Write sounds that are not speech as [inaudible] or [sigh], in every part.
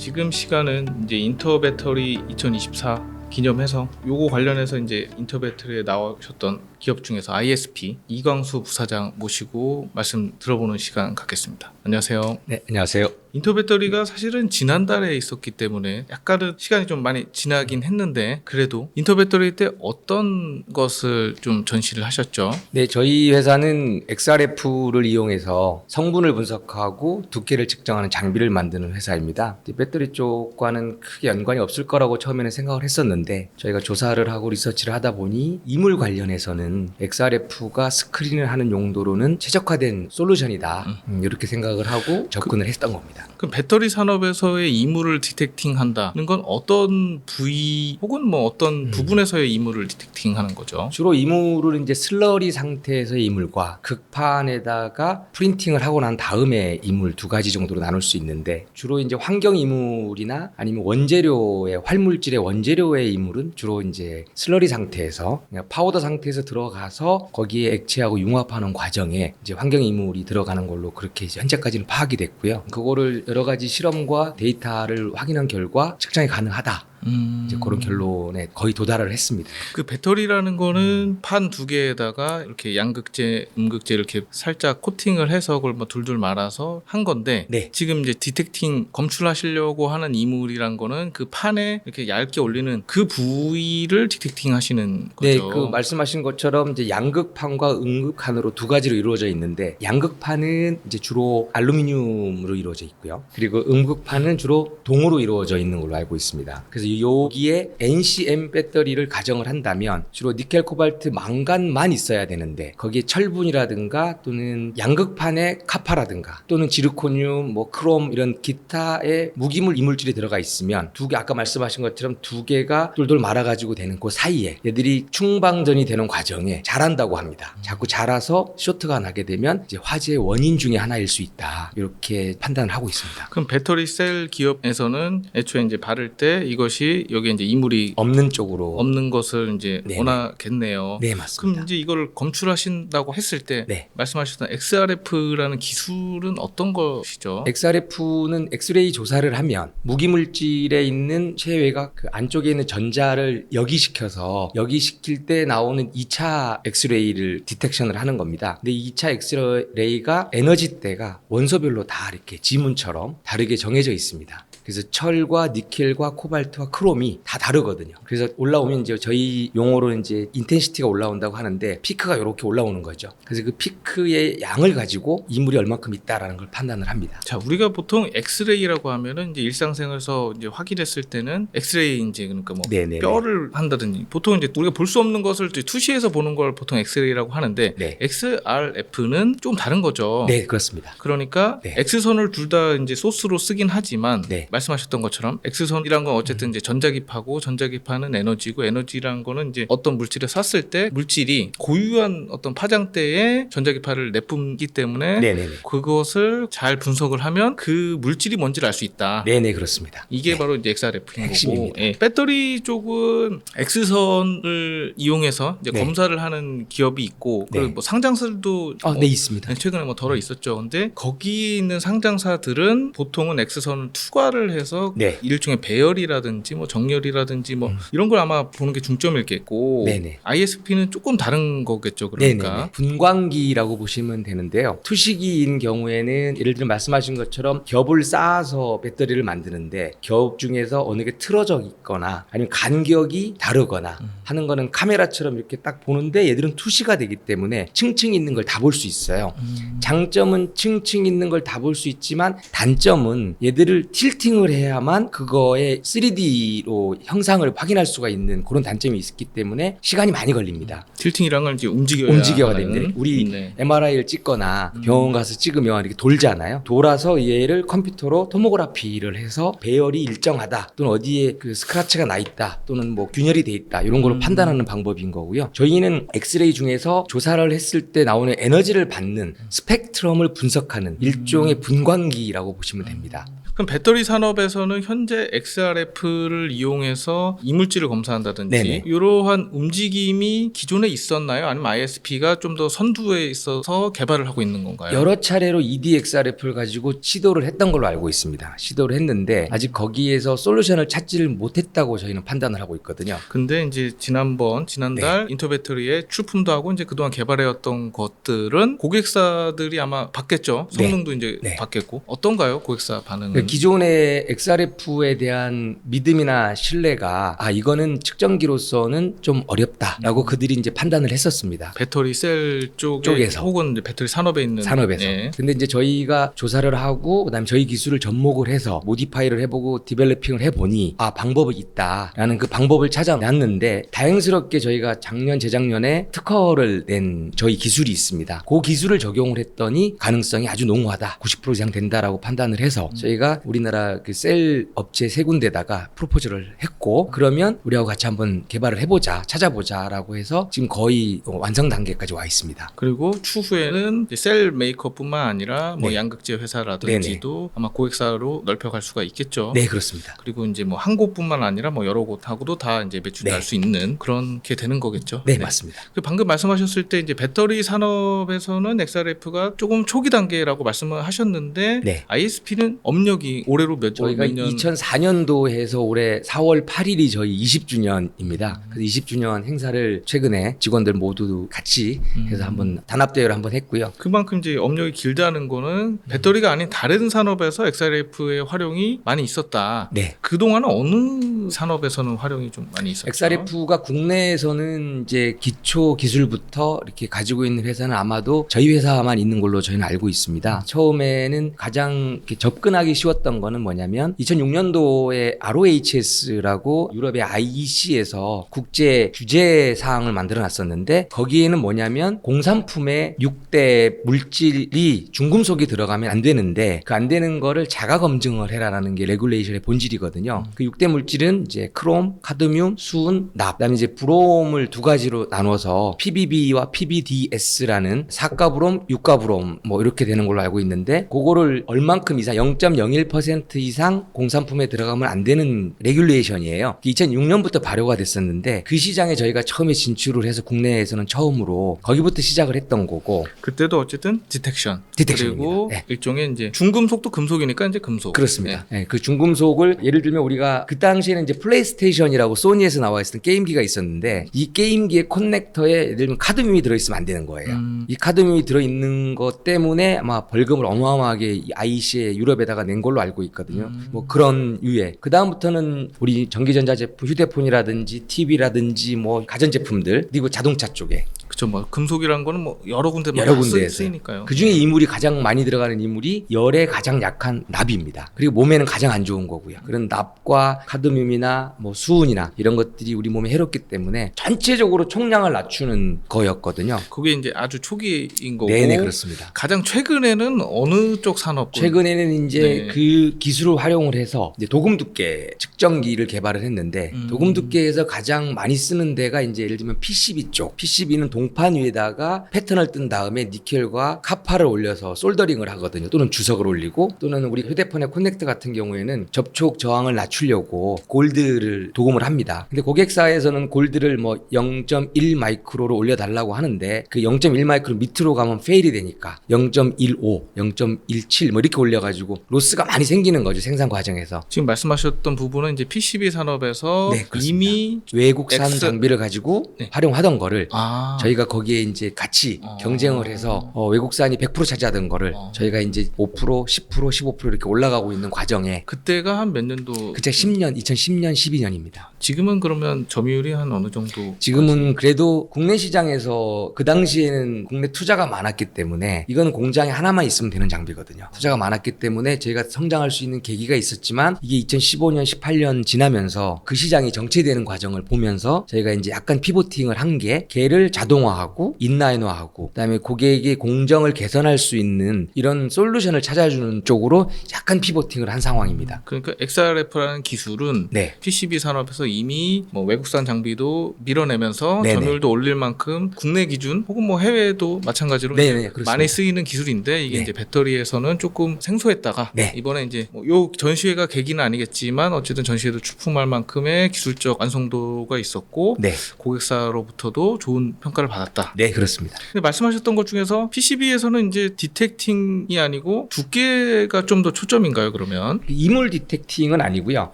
지금 시간은 이제 인터 배터리 2024 기념해서 요거 관련해서 이제 인터 배터리에 나오셨던 기업 중에서 ISP 이광수 부사장 모시고 말씀 들어보는 시간 갖겠습니다. 안녕하세요. 네, 안녕하세요. 인터 배터리가 사실은 지난달에 있었기 때문에 약간은 시간이 좀 많이 지나긴 했는데 그래도 인터 배터리 때 어떤 것을 좀 전시를 하셨죠? 네, 저희 회사는 XRF를 이용해서 성분을 분석하고 두께를 측정하는 장비를 만드는 회사입니다. 배터리 쪽과는 크게 연관이 없을 거라고 처음에는 생각을 했었는데 저희가 조사를 하고 리서치를 하다 보니 이물 관련해서는 XRF가 스크린을 하는 용도로는 최적화된 솔루션이다. 음, 이렇게 생각을 하고 접근을 했던 겁니다. 그럼 배터리 산업에서의 이물을 디텍팅 한다는 건 어떤 부위 혹은 뭐 어떤 부분에서의 이물을 디텍팅하는 거죠? 주로 이물을 이제 슬러리 상태에서의 이물과 극판에다가 프린팅을 하고 난 다음에 이물 두 가지 정도로 나눌 수 있는데 주로 이제 환경 이물이나 아니면 원재료의 활물질의 원재료의 이물은 주로 이제 슬러리 상태에서 그냥 파우더 상태에서 들어가서 거기에 액체하고 융합하는 과정에 이제 환경 이물이 들어가는 걸로 그렇게 이제 현재까지는 파악이 됐고요. 그거를 여러 가지 실험과 데이터를 확인한 결과 측정이 가능하다. 음... 이제 그런 결론에 거의 도달을 했습니다. 그 배터리라는 거는 판 두 개에다가 이렇게 양극재, 음극재 이렇게 살짝 코팅을 해서 그걸 뭐 둘둘 말아서 한 건데 네. 지금 이제 디텍팅 검출하시려고 하는 이물이란 거는 그 판에 이렇게 얇게 올리는 그 부위를 디텍팅 하시는 네, 거죠. 그 말씀하신 것처럼 이제 양극판과 음극판으로 두 가지로 이루어져 있는데 양극판은 이제 주로 알루미늄으로 이루어져 있고요. 그리고 음극판은 주로 동으로 이루어져 있는 걸로 알고 있습니다. 그래서 여기에 NCM 배터리를 가정을 한다면 주로 니켈, 코발트, 망간만 있어야 되는데 거기에 철분이라든가 또는 양극판에 카파라든가 또는 지르코늄, 뭐 크롬 이런 기타의 무기물 이물질이 들어가 있으면 두 개 아까 말씀하신 것처럼 두 개가 돌돌 말아가지고 되는 그 사이에 얘들이 충방전이 되는 과정에 자란다고 합니다. 자꾸 자라서 쇼트가 나게 되면 이제 화재의 원인 중에 하나일 수 있다 이렇게 판단을 하고 있습니다. 그럼 배터리 셀 기업에서는 애초에 이제 바를 때 이것이 여기 이제 이물이 없는 쪽으로 없는 것을 이제 네네. 원하겠네요. 네 그럼 맞습니다. 이제 이걸 검출하신다고 했을 때 네. 말씀하셨던 XRF라는 기술은 어떤 것이죠? XRF는 엑스레이 조사를 하면 무기물질에 있는 체외가 그 안쪽에 있는 전자를 여기시켜서 여기시킬 때 나오는 2차 엑스레이를 디텍션을 하는 겁니다. 근데 2차 엑스레이가 에너지대가 원소별로 다 이렇게 지문처럼 다르게 정해져 있습니다. 그래서 철과 니켈과 코발트와 크롬이 다 다르거든요. 그래서 올라오면 이제 저희 용어로 이제 인텐시티가 올라온다고 하는데 피크가 이렇게 올라오는 거죠. 그래서 그 피크의 양을 가지고 이물이 얼마큼 있다라는 걸 판단을 합니다. 자, 우리가 보통 엑스레이라고 하면은 이제 일상생활에서 이제 확인했을 때는 엑스레이 이제 그러니까 뭐 네네네. 뼈를 한다든지 보통 이제 우리가 볼 수 없는 것을 투시해서 보는 걸 보통 엑스레이라고 하는데 네. XRF는 좀 다른 거죠. 네, 그렇습니다. 그러니까 네. X선을 둘다 이제 소스로 쓰긴 하지만 네. 말씀하셨던 것처럼 X선이란 건 어쨌든 이제 전자기파고 전자기파는 에너지고 에너지란 거는 이제 어떤 물질을 쐈을 때 물질이 고유한 어떤 파장대에 전자기파를 내뿜기 때문에 네네네. 그것을 잘 분석을 하면 그 물질이 뭔지를 알 수 있다. 네네, 그렇습니다. 이게 네. 바로 이제 XRF인 거고 핵심입니다. 예. 배터리 쪽은 X선을 이용해서 이제 네. 검사를 하는 기업이 있고 네. 그리고 뭐 상장사들도 아, 어, 네, 있습니다. 네, 최근에 뭐 덜어 있었죠. 근데 거기 있는 상장사들은 보통은 X선을 투과를 해서 네. 일종의 배열이라든지 뭐 정렬이라든지 뭐 음. 이런 걸 아마 보는 게 중점일겠고 네네. ISP는 조금 다른 거겠죠. 그러니까 네네. 분광기라고 보시면 되는데요. 투시기인 경우에는 예를 들어 말씀하신 것처럼 겹을 쌓아서 배터리를 만드는데 겹 중에서 어느 게 틀어져 있거나 아니면 간격이 다르거나 음. 하는 거는 카메라처럼 이렇게 딱 보는데 얘들은 투시가 되기 때문에 층층 있는 걸 다 볼 수 있어요. 음. 장점은 층층 있는 걸 다 볼 수 있지만 단점은 얘들을 틸팅을 해야만 그거의 3D 로 형상을 확인할 수가 있는 그런 단점이 있기 때문에 시간이 많이 걸립니다. 틸팅이란 걸 이제 움직여야 움직여야. 됩니다. 우리 네. MRI를 찍거나 음. 병원 가서 찍으면 이렇게 돌잖아요. 돌아서 얘를 컴퓨터로 토모그래피를 해서 배열이 일정하다 또는 어디에 그 스크래치가 나 있다 또는 뭐 균열이 돼 있다 이런 걸 음. 판단하는 방법인 거고요. 저희는 엑스레이 중에서 조사를 했을 때 나오는 에너지를 받는 스펙트럼을 분석하는 일종의 분광기라고 보시면 됩니다. 그럼 배터리 산업에서는 현재 XRF 기술을 이용해서 이물질을 검사한다든지 네네. 이러한 움직임이 기존에 있었나요? 아니면 ISP가 좀 더 선두에 있어서 개발을 하고 있는 건가요? 여러 차례로 EDXRF를 가지고 시도를 했던 걸로 알고 있습니다. 시도를 했는데 아직 거기에서 솔루션을 찾지를 못했다고 저희는 판단을 하고 있거든요. 근데 이제 지난번 지난달 네. 인터배터리의 출품도 하고 이제 그동안 개발해왔던 것들은 고객사들이 아마 받겠죠. 네. 성능도 이제 네. 받겠고 어떤가요? 고객사 반응은? 그 기존의 XRF에 대한 믿음 이나 신뢰가 아 이거는 측정기로서는 좀 어렵다라고 그들이 이제 판단을 했었습니다. 배터리 셀 쪽에 쪽에서. 혹은 이제 배터리 산업에 있는 산업에서. 예. 근데 이제 저희가 조사를 하고 그다음에 저희 기술을 접목을 해서 모디파이를 해보고 디벨로핑을 해보니 아 방법이 있다라는 그 방법을 찾아놨는데 다행스럽게 저희가 작년 재작년에 특허를 낸 저희 기술이 있습니다. 그 기술을 적용을 했더니 가능성이 아주 농후하다, 90% 이상 된다라고 판단을 해서 저희가 우리나라 그 셀 업체 세 군데다가 프로포즈를 했고 그러면 우리하고 같이 한번 개발을 해보자, 찾아보자라고 해서 지금 거의 완성 단계까지 와 있습니다. 그리고 추후에는 셀 메이커뿐만 아니라 뭐 네. 양극재 회사라든지도 아마 고객사로 넓혀갈 수가 있겠죠. 네 그렇습니다. 그리고 이제 뭐 한 곳뿐만 아니라 뭐 여러 곳하고도 다 이제 매출이 네. 날수 있는 그런 게 되는 거겠죠. 네, 맞습니다. 그 방금 말씀하셨을 때 이제 배터리 산업에서는 XRF가 조금 초기 단계라고 말씀을 하셨는데 네. ISP는 업력이 올해로 몇, 저희가 몇 년? 2004년도에서 올해 4월 8일이 저희 20주년입니다. 그래서 20주년 행사를 최근에 직원들 모두 같이 해서 음. 한번 단합 대회를 한번 했고요. 그만큼 이제 업력이 길다는 거는 배터리가 아닌 다른 산업에서 XRF의 활용이 많이 있었다. 네. 그동안은 어느 산업에서는 활용이 좀 많이 있었죠? XRF가 국내에서는 이제 기초 기술부터 이렇게 가지고 있는 회사는 아마도 저희 회사만 있는 걸로 저희는 알고 있습니다. 처음에는 가장 이렇게 접근하기 쉬웠던 거는 뭐냐면 2006년도에 ROHS라고 유럽의 IEC에서 국제 규제 사항을 만들어 놨었는데 거기에는 뭐냐면 공산품에 6대 물질이 중금속이 들어가면 안 되는데 그 안 되는 거를 자가 검증을 해라라는 게 레귤레이션의 본질이거든요. 그 6대 물질은 이제 크롬, 카드뮴, 수은, 납. 그다음에 이제 브롬을 두 가지로 나눠서 PBB와 PBDS라는 사가브롬, 육가브롬 뭐 이렇게 되는 걸로 알고 있는데 그거를 얼만큼 이상 0.01% 이상 공산품에 들어가면 안 되는 레귤레이션이에요. 2006년부터 발효가 됐었는데 그 시장에 저희가 처음에 진출을 해서 국내에서는 처음으로 거기부터 시작을 했던 거고 그때도 어쨌든 디텍션 디텍션입니다. 그리고 네. 일종의 이제 중금속도 금속이니까 이제 금속 그렇습니다. 예, 그 중금속을 예를 들면 우리가 그 당시에는 이제 플레이스테이션이라고 소니에서 나와 있었던 게임기가 있었는데 이 게임기의 커넥터에 예를 들면 카드뮴이 들어있으면 안 되는 거예요. 음. 이 카드뮴이 들어있는 것 때문에 아마 벌금을 어마어마하게 이 IC에 유럽에다가 낸 걸로 알고 있거든요. 음. 뭐 그런 유해. 그 다음부터는 우리 전기전자 제품, 휴대폰이라든지 TV라든지 뭐 가전 제품들 그리고 자동차 쪽에 그쵸 뭐 금속이란 거는 뭐 여러 군데 여러 군데에서. 쓰이니까요. 그 중에 이물이 가장 많이 들어가는 이물이 열에 가장 약한 납입니다. 그리고 몸에는 가장 안 좋은 거고요. 그런 납과 카드뮴이나 뭐 수은이나 이런 것들이 우리 몸에 해롭기 때문에 전체적으로 총량을 낮추는 거였거든요. 그게 이제 아주 초기인 거고 네네 그렇습니다. 가장 최근에는 어느 쪽 산업 최근에는 이제 네. 그 기술을 활용을 해서 이제 도금 두께 측정기를 개발을 했는데 음. 도금 두께에서 가장 많이 쓰는 데가 이제 예를 들면 PCB 쪽. PCB는 동판 위에다가 패턴을 뜬 다음에 니켈과 카파를 올려서 솔더링을 하거든요. 또는 주석을 올리고 또는 우리 휴대폰의 커넥터 같은 경우에는 접촉 저항을 낮추려고 골드를 도금을 합니다. 근데 고객사에서는 골드를 뭐 0.1 마이크로로 올려달라고 하는데 그 0.1 마이크로 밑으로 가면 페일이 되니까 0.15, 0.17 뭐 이렇게 올려가지고 로스가 많이 생기는 거죠 생산 과정에서. 지금 말씀하셨던 부분은 이제 PCB 산업에서 네. 이미 외국산 X- 장비를 가지고 네. 활용하던 거를 아 저희가 거기에 이제 같이 어. 경쟁을 해서 어, 외국산이 100% 차지하던 거를 어. 저희가 이제 5%, 10%, 15% 이렇게 올라가고 있는 과정에 그때가 한 몇 년도 그때 10년, 2010년, 12년입니다. 지금은 그러면 점유율이 한 어느 정도 지금은 그래도 국내 시장에서 그 당시에는 국내 투자가 많았기 때문에 이거는 공장에 하나만 있으면 되는 장비거든요. 투자가 많았기 때문에 저희가 성장할 수 있는 계기가 있었지만 이게 2015년, 18년 지나면서 그 시장이 정체되는 과정을 보면서 저희가 이제 약간 피보팅을 한 게 걔를 자동화하고 인라인화하고 그다음에 고객의 공정을 개선할 수 있는 이런 솔루션을 찾아주는 쪽으로 약간 피보팅을 한 상황입니다. 그러니까 XRF라는 기술은 네. PCB 산업에서 이미 뭐 외국산 장비도 밀어내면서 네네. 점유율도 올릴 만큼 국내 기준 혹은 뭐 해외도 마찬가지로 네네. 많이 쓰이는 기술인데 이게 네. 이제 배터리에서는 조금 생소했다가 네. 이번에 이제 뭐요 전시회가 계기는 아니겠지만 어쨌든 전시회도 출품할 만큼의 기술적 완성도가 있었고 네, 고객사로부터도 좋은 평가를 받았다. 네 그렇습니다. 근데 말씀하셨던 것 중에서 PCB에서는 이제 디텍팅이 아니고 두께가 좀 더 초점인가요? 그러면 이물 디텍팅은 아니고요.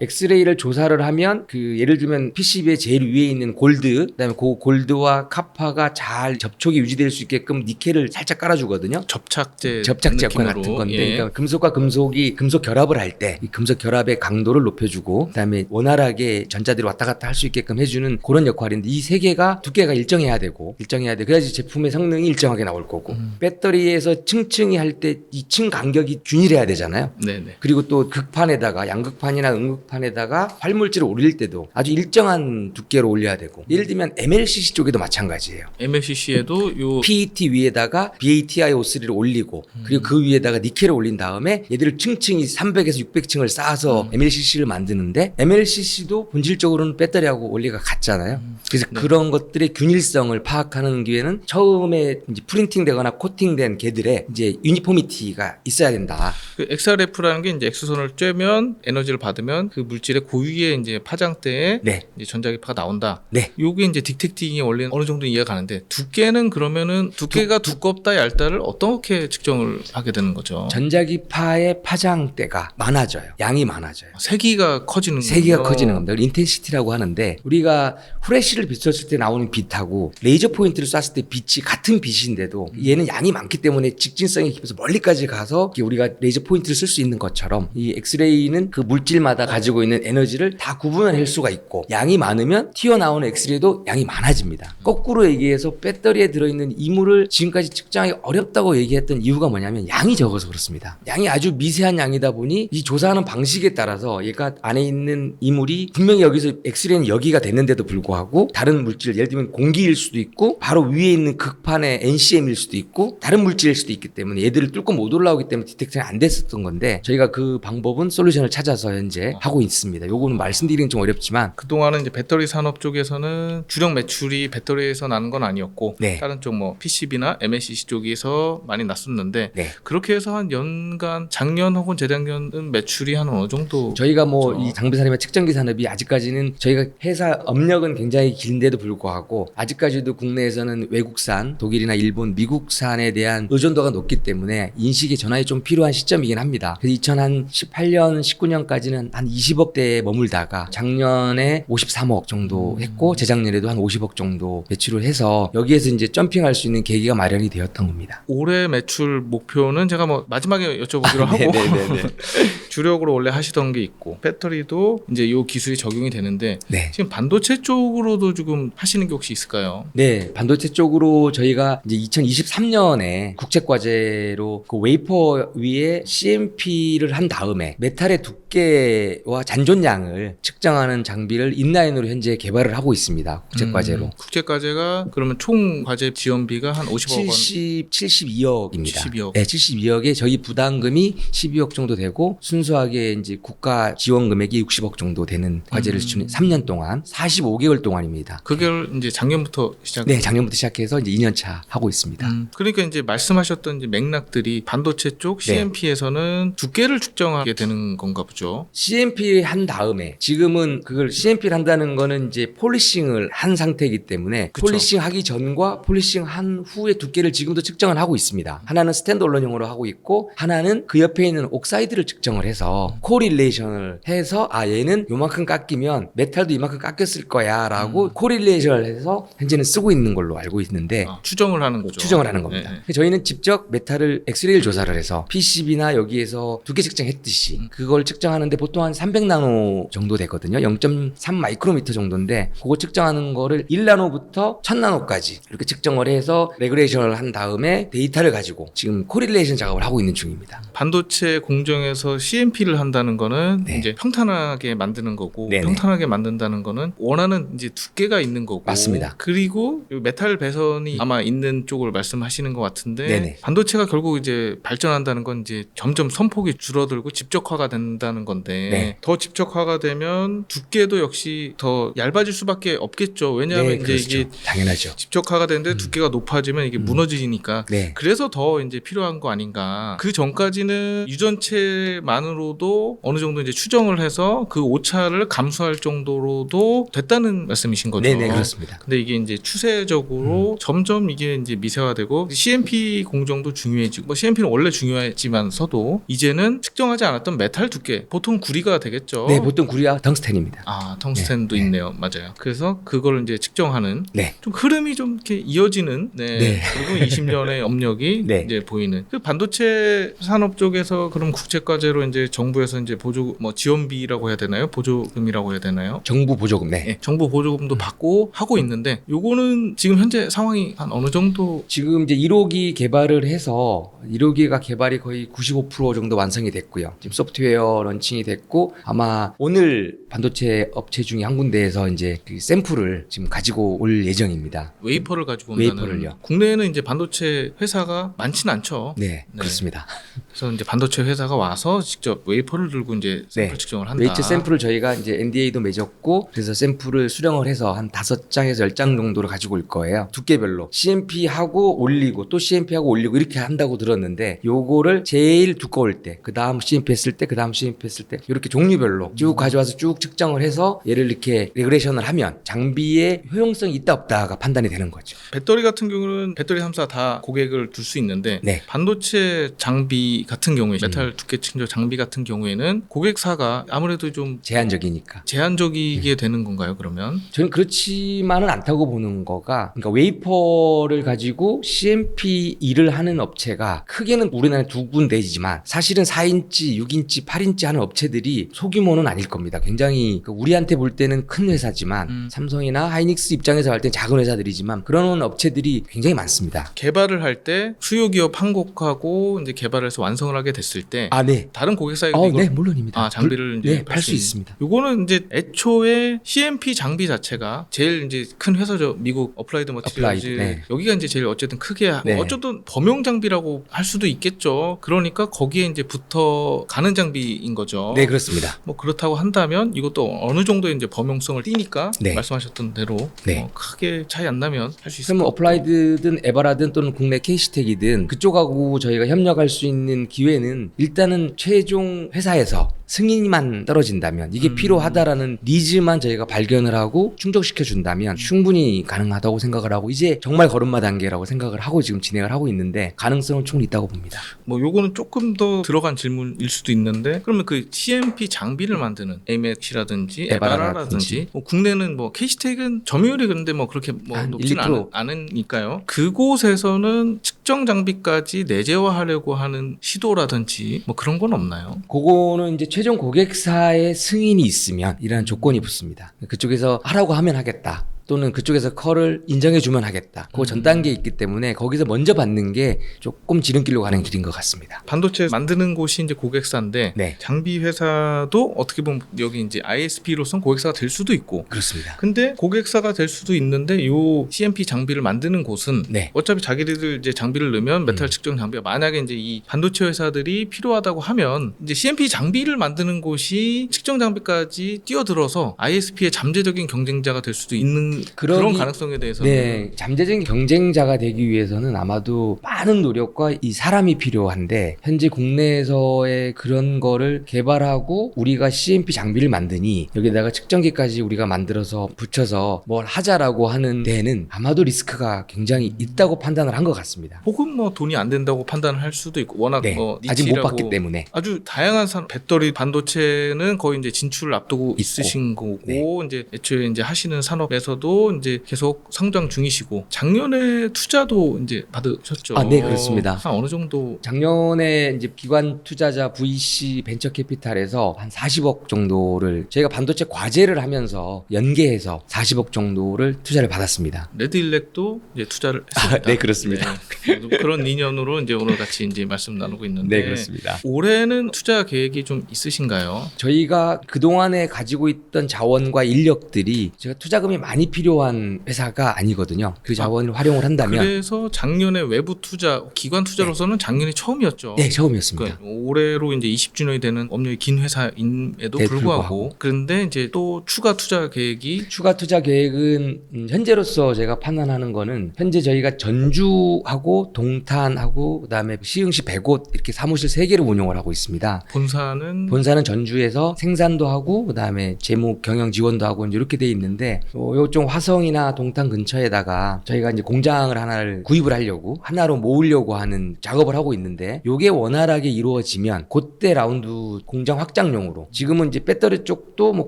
엑스레이를 조사를 하면 그 예를 들면 PCB의 제일 위에 있는 골드, 그다음에 그 골드와 카파가 잘 접촉이 유지될 수 있게끔 니켈을 살짝 깔아주거든요. 접착제 접착제. 같은 건데, 예. 그러니까 금속과 금속이 금속 결합을 할 때 이 금속 결합의 강도를 높여주고, 그다음에 원활하게 전자들이 왔다 갔다 할 수 있게끔 해주는 그런 역할인데 이 세 개가 두께가 일정해야 되고 일정해야 돼. 그래야지 제품의 성능이 일정하게 나올 거고, 음. 배터리에서 층층이 할 때 이 층 간격이 균일해야 되잖아요. 네네. 그리고 또 극판에다가 양극판이나 음극판에다가 활물질을 올릴 때도 아주 일정한 두께로 올려야 되고 예를 들면 MLCC 쪽에도 마찬가지예요. MLCC에도 요 PET 위에다가 BATI O3를 올리고 그리고 그 위에다가 니켈을 올린 다음에 얘들을 층층이 300에서 600층을 쌓아서 MLCC를 만드 는데 MLCC도 본질적으로는 배터리하고 원리가 같잖아요. 그래서 네. 그런 것들의 균일성을 파악하는 기회는 처음에 이제 프린팅되거나 코팅된 개들의 이제 유니포미티가 있어야 된다. 그 XRF라는 게 이제 엑스선을 쬐면 에너지를 받으면 그 물질의 고위의 이제 파장대에 네, 이제 전자기파가 나온다. 네. 요게 이제 디텍팅의 원리는 어느 정도 이해가 가는데 두께는 그러면은 두께가 두껍다 얇다를 어떻게 측정을 하게 되는 거죠? 전자기파의 파장대가 많아져요. 양이 많아져요. 세기가 커 지는 세기가 거군요. 커지는 겁니다. 인텐시티라고 하는데 우리가 후레쉬를 비췄을 때 나오는 빛하고 레이저 포인트를 쐈을 때 빛이 같은 빛인데도 얘는 양이 많기 때문에 직진성이 깊어서 멀리까지 가서 우리가 레이저 포인트를 쓸 수 있는 것처럼 이 엑스레이는 그 물질마다 가지고 있는 에너지를 다 구분할 수가 있고 양이 많으면 튀어나오는 엑스레이도 양이 많아집니다. 거꾸로 얘기해서 배터리에 들어있는 이물을 지금까지 측정하기 어렵다고 얘기했던 이유가 뭐냐면 양이 적어서 그렇습니다. 양이 아주 미세한 양이다 보니 이 조사하는 방식에 따라서 얘가 안에 있는 이물이 분명히 여기서 엑스레이는 여기가 됐는데도 불구하고 다른 물질 예를 들면 공기일 수도 있고 바로 위에 있는 극판의 NCM일 수도 있고 다른 물질일 수도 있기 때문에 얘들을 뚫고 못 올라오기 때문에 디텍션이 안 됐었던 건데 저희가 그 방법은 솔루션을 찾아서 현재 하고 있습니다. 요거는 말씀드리긴 좀 어렵지만 그동안은 이제 배터리 산업 쪽에서는 주력 매출이 배터리에서 나는 건 아니었고 네. 다른 쪽 뭐 PCB나 MLCC 쪽에서 많이 났었는데 네. 그렇게 해서 한 연간 작년 혹은 재작년은 매출이 한 어느 정도 저희가 뭐 그렇죠. 이 장비산업의 측정기 산업이 아직까지는 저희가 회사 업력은 굉장히 긴데도 불구하고 아직까지도 국내에서는 외국산 독일이나 일본 미국산에 대한 의존도가 높기 때문에 인식의 전환이 좀 필요한 시점이긴 합니다. 그래서 2018년 19년까지는 한 20억대에 머물다가 작년에 53억 정도 음. 했고 재작년에도 한 50억 정도 매출을 해서 여기에서 이제 점핑할 수 있는 계기가 마련이 되었던 겁니다. 올해 매출 목표는 제가 뭐 마지막에 여쭤보기로 [laughs] 하고 네네네네. [laughs] 주력으로 원래 하시던 게 있고 배터리도 이제 요 기술이 적용이 되는데 네. 지금 반도체 쪽으로도 지금 하시는 게 혹시 있을까요? 네, 반도체 쪽으로 저희가 이제 2023년에 국책과제로 그 웨이퍼 위에 CMP를 한 다음에 메탈의 두께와 잔존량을 측정하는 장비를 인라인으로 현재 개발을 하고 있습니다. 국책과제로. 음, 국제 과제가 그러면 총 과제 지원비가 한 50억 원. 70, 72억입니다. 72억. 네, 72억에 저희 부담금이 12억 정도 되고 순수 하게 이제 국가 지원 금액이 60억 정도 되는 과제를 음. 주는 3년 동안 45개월 동안입니다. 그걸 이제 작년부터 시작. 네, 작년부터 시작해서 이제 2년 차 하고 있습니다. 음, 그러니까 이제 말씀하셨던 이제 맥락들이 반도체 쪽 네. CMP에서는 두께를 측정하게 되는 건가 보죠. CMP 한 다음에 지금은 그걸 CMP를 한다는 거는 이제 폴리싱을 한 상태이기 때문에 그쵸. 폴리싱 하기 전과 폴리싱 한 후의 두께를 지금도 측정을 하고 있습니다. 하나는 스탠드얼론형으로 하고 있고 하나는 그 옆에 있는 옥사이드를 측정을 해서 코릴레이션을 해서 아 얘는 요만큼 깎이면 메탈도 이만큼 깎였을 거야라고 음. 코릴레이션을 해서 현재는 쓰고 있는 걸로 알고 있는데 아, 추정을 하는 거죠. 추정을 하는 겁니다. 네, 네. 저희는 직접 메탈을 엑스레이를 조사를 해서 PCB나 여기에서 두께 측정했듯이 음. 그걸 측정하는데 보통 한 300나노 정도 되거든요. 0.3 마이크로미터 정도인데 그거 측정하는 거를 1나노부터 1000나노까지 이렇게 측정을 해서 레그레이션을 한 다음에 데이터를 가지고 지금 코릴레이션 작업을 하고 있는 중입니다. 반도체 공정에서 CMP를 한다는 거는 네. 이제 평탄하게 만드는 거고 네네. 평탄하게 만든다는 거는 원하는 이제 두께가 있는 거고 맞습니다. 그리고 요 메탈 배선이 아마 있는 쪽을 말씀하시는 것 같은데 네네. 반도체가 결국 이제 발전한다는 건 이제 점점 선폭이 줄어들고 집적화가 된다는 건데 네. 더 집적화가 되면 두께도 역시 더 얇아질 수밖에 없겠죠. 왜냐하면 네, 이제 그렇죠. 이게 당연하죠. 집적화가 되는데 음. 두께가 높아지면 이게 음. 무너지니까 네. 그래서 더 이제 필요한 거 아닌가. 그 전까지는 유전체만으로 안으로도 어느 정도 이제 추정을 해서 그 오차를 감수할 정도로도 됐다는 말씀이신 거죠. 네네 그렇습니다. 근데 이게 이제 추세적으로 음. 점점 이게 이제 미세화되고 CMP 공정도 중요해지고 뭐 CMP는 원래 중요했지만서도 이제는 측정하지 않았던 메탈 두께 보통 구리가 되겠죠. 네 보통 구리와 덩스텐입니다. 아 텅스텐도 네, 네. 있네요. 맞아요. 그래서 그걸 이제 측정하는 네. 좀 흐름이 좀 이렇게 이어지는 네. 네. 그리고 20년의 [laughs] 업력이 네. 이제 보이는 그 반도체 산업 쪽에서 그럼 국제 과제로 이제 정부에서 이제 보조 뭐 지원비라고 해야 되나요? 보조금이라고 해야 되나요? 정부 보조금 네. 예, 정부 보조금도 받고 하고 있는데 요거는 지금 현재 상황이 한 어느 정도 지금 이제 1호기 개발을 해서 1호기가 개발이 거의 95% 정도 완성이 됐고요. 지금 소프트웨어 런칭이 됐고 아마 오늘 반도체 업체 중에 한 군데에서 이제 그 샘플을 지금 가지고 올 예정입니다. 웨이퍼를 가지고 온다는 웨이퍼를요. 국내에는 이제 반도체 회사가 많지는 않죠. 네, 네. 그렇습니다. 그래서 이제 반도체 회사가 와서 직접 웨이퍼를 들고 이제 샘플 네. 측정을 한다. 웨이트 샘플을 저희가 이제 NDA도 맺었고 그래서 샘플을 수령을 해서 한 다섯 장에서 열 장 정도를 가지고 올 거예요. 두께별로 CMP 하고 올리고 또 CMP 하고 올리고 이렇게 한다고 들었는데 요거를 제일 두꺼울 때, 그 다음 CMP 했을 때, 그 다음 CMP 했을 때 이렇게 종류별로 쭉 가져와서 쭉 측정을 해서 얘를 이렇게 레그레이션을 하면 장비의 효용성이 있다 없다가 판단이 되는 거죠. 배터리 같은 경우는 배터리 3사 다 고객을 둘 수 있는데 네. 반도체 장비 같은 경우에 음. 메탈 두께 측정 장비 같은 경우에는 고객사가 아무래도 좀 제한적이니까. 제한적이게 네. 되는 건가요? 그러면 저는 그렇지만은 않다고 보는 거가 그러니까 웨이퍼를 가지고 CMP 일을 하는 업체가 크게는 우리나라에 두 군데지만 사실은 4인치, 6인치, 8인치 하는 업체들이 소규모는 아닐 겁니다. 굉장히 그 우리한테 볼 때는 큰 회사지만 음. 삼성이나 하이닉스 입장에서 할땐 작은 회사들이지만 그런 업체들이 굉장히 많습니다. 개발을 할 때 수요 기업 한국하고 이제 개발을 해서 완성을 하게 됐을 때 아, 네. 다른 고객 사에게 어, 네, 물론입니다. 아, 장비를 이제 네, 팔팔수수 있습니다. 요거는 이제 애초에 CMP 장비 자체가 제일 이제 큰 회사죠. 미국 어플라이드 머티리얼즈. 네. 여기가 이제 제일 어쨌든 크게 하- 네. 어쨌든 범용 장비라고 할 수도 있겠죠. 그러니까 거기에 이제 붙어 가는 장비인 거죠. 네, 그렇습니다. 뭐 그렇다고 한다면 이것도 어느 정도의 이제 범용성을 띠니까 네. 말씀하셨던 대로 네. 뭐 크게 차이 안 나면 할 수 있을 것 어플라이드든 에바라든 또는 국내 케이스텍이든 그쪽하고 저희가 협력할 수 있는 기회는 일단은 최종 회사에서 승인만 떨어진다면 이게 음. 필요하다라는 니즈만 저희가 발견을 하고 충족시켜 준다면 충분히 가능하다고 생각을 하고 이제 정말 걸음마 단계라고 생각을 하고 지금 진행을 하고 있는데 가능성은 충분히 있다고 봅니다. 뭐 요거는 조금 더 들어간 질문일 수도 있는데 그러면 그 CMP 장비를 만드는 에메치라든지 에바라라든지. 뭐 국내는 뭐 케이스텍은 점유율이 그런데 뭐 그렇게 뭐한 높지는 1, 2%. 않, 않으니까요. 그곳에서는 측정 장비까지 내재화하려고 하는 시도라든지 뭐 그런 건 없나요? 그거는 이제 최종 고객사의 승인이 있으면 이라는 조건이 붙습니다. 그쪽에서 하라고 하면 하겠다. 또는 그쪽에서 컬을 인정해주면 하겠다. 그 전 단계에 있기 때문에 거기서 먼저 받는 게 조금 지름길로 가는 길인 것 같습니다. 반도체 만드는 곳이 이제 고객사인데 네, 장비 회사도 어떻게 보면 여기 이제 ISP로선 고객사가 될 수도 있고 그렇습니다. 근데 고객사가 될 수도 있는데 요 CMP 장비를 만드는 곳은 네. 어차피 자기들 이제 장비를 넣으면 메탈 음. 측정 장비가 만약에 이제 이 반도체 회사들이 필요하다고 하면 이제 CMP 장비를 만드는 곳이 측정 장비까지 뛰어들어서 ISP의 잠재적인 경쟁자가 될 수도 있는 그런 그러기- 가능성에 대해서는 네, 잠재적인 경쟁자가 되기 위해서는 아마도 많은 노력과 이 사람이 필요한데 현재 국내에서의 그런 거를 개발하고 우리가 CMP 장비를 만드니 여기다가 측정기까지 우리가 만들어서 붙여서 뭘 하자라고 하는 데에는 아마도 리스크가 굉장히 있다고 판단을 한 것 같습니다. 혹은 뭐 돈이 안 된다고 판단을 할 수도 있고 워낙 네, 뭐 아직 못 봤기 때문에 아주 다양한 산 배터리 반도체는 거의 이제 진출을 앞두고 있으신 거고 네. 이제 애초에 이제 하시는 산업에서도 이제 계속 성장 중이시고 작년에 투자도 이제 받으셨죠. 아, 네, 그렇습니다. 한 어느 정도 작년에 이제 기관 투자자 VC 벤처 캐피탈에서 한 40억 정도를 저희가 반도체 과제를 하면서 연계해서 40억 정도를 투자를 받았습니다. 레드일렉도 이제 투자를 했습니다. 네, 그렇습니다. 네. 그런 인연으로 이제 오늘 같이 이제 말씀 나누고 있는데 네, 그렇습니다. 올해는 투자 계획이 좀 있으신가요? 저희가 그동안에 가지고 있던 자원과 인력들이 제가 투자금이 많이 필요 한 회사가 아니거든요. 그 자원을 활용을 한다면 그래서 작년에 외부 투자 기관 투자로서는 작년이 처음이었죠. 네, 처음이었습니다. 그러니까 올해로 이제 20주년이 되는 업력이 긴 회사임에도 네, 불구하고, 불구하고. 그런데 이제 또 추가 투자 계획이 추가 투자 계획은 음, 현재로서 제가 판단하는 거는 현재 저희가 전주하고 하고 동탄하고 그다음에 시흥시 백옷 이렇게 사무실 세 개를 운영을 하고 있습니다. 본사는 본사는 전주에서 생산도 하고 그다음에 재무 경영 지원도 하고 이렇게 돼 있는데 어, 요쪽 화성이나 동탄 근처에다가 저희가 이제 공장을 하나를 구입을 하려고 하나로 모으려고 하는 작업을 하고 있는데 요게 원활하게 이루어지면 그때 라운드 공장 확장용으로 지금은 이제 배터리 쪽도 뭐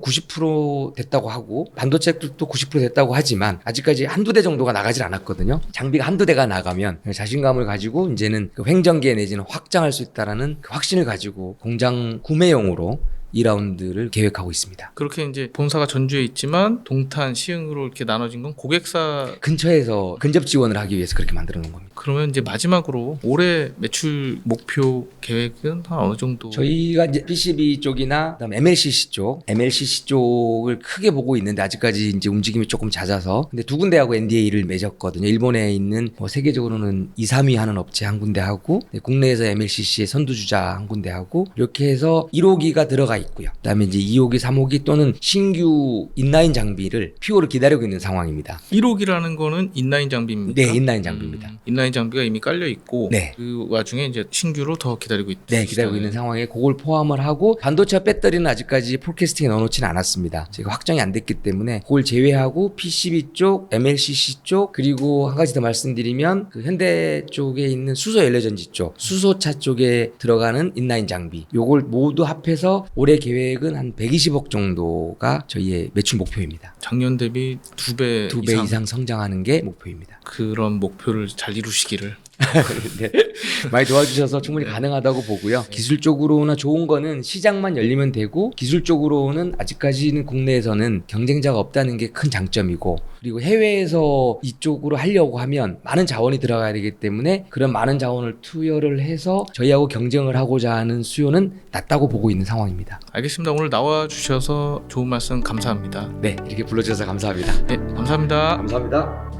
90% 됐다고 하고 반도체 쪽도 90% 됐다고 하지만 아직까지 한두 대 정도가 나가질 않았거든요. 장비가 한두 대가 나가면 자신감을 가지고 이제는 그 횡전기에 내지는 확장할 수 있다라는 그 확신을 가지고 공장 구매용으로 2라운드를 계획하고 있습니다. 그렇게 이제 본사가 전주에 있지만 동탄, 시흥으로 이렇게 나눠진 건 고객사 근처에서 근접 지원을 하기 위해서 그렇게 만들어 놓은 겁니다. 그러면 이제 마지막으로 올해 매출 목표 계획은 한 어느 정도? 저희가 이제 PCB 쪽이나 그다음 MLCC 쪽, MLCC 쪽을 크게 보고 있는데 아직까지 이제 움직임이 조금 잦아서 근데 두 군데하고 NDA를 맺었거든요. 일본에 있는 뭐 세계적으로는 2, 3위 하는 업체 한 군데 하고 네, 국내에서 MLCC의 선두주자 한 군데 하고 이렇게 해서 1호기가 들어가 있고요. 그다음에 이제 2호기, 3호기 또는 신규 인라인 장비를 피오를 기다리고 있는 상황입니다. 1호기라는 거는 인라인 장비입니까? 네, 인라인 장비입니다. 음, 인라인 장비가 이미 깔려 있고 네. 그 와중에 이제 신규로 더 기다리고 있 네, 기다리고 있는 상황에 그걸 포함을 하고 반도체 배터리는 아직까지 폴캐스팅에 넣어놓지는 않았습니다. 제가 확정이 안 됐기 때문에 그걸 제외하고 PCB 쪽, MLCC 쪽 그리고 한 가지 더 말씀드리면 그 현대 쪽에 있는 수소 연료전지 쪽, 수소차 쪽에 들어가는 인라인 장비 요걸 모두 합해서 올해 계획은 한 120억 정도가 저희의 매출 목표입니다. 작년 대비 두배두배 이상 성장하는 게 목표입니다. 그런 목표를 잘 이루시기를 [laughs] 네. 많이 도와주셔서 충분히 가능하다고 보고요. 기술적으로나 좋은 거는 시장만 열리면 되고 기술적으로는 아직까지는 국내에서는 경쟁자가 없다는 게 큰 장점이고 그리고 해외에서 이쪽으로 하려고 하면 많은 자원이 들어가야 되기 때문에 그런 많은 자원을 투여를 해서 저희하고 경쟁을 하고자 하는 수요는 낮다고 보고 있는 상황입니다. 알겠습니다. 오늘 나와 주셔서 좋은 말씀 감사합니다. 네, 이렇게 불러주셔서 감사합니다. 네, 감사합니다. 감사합니다.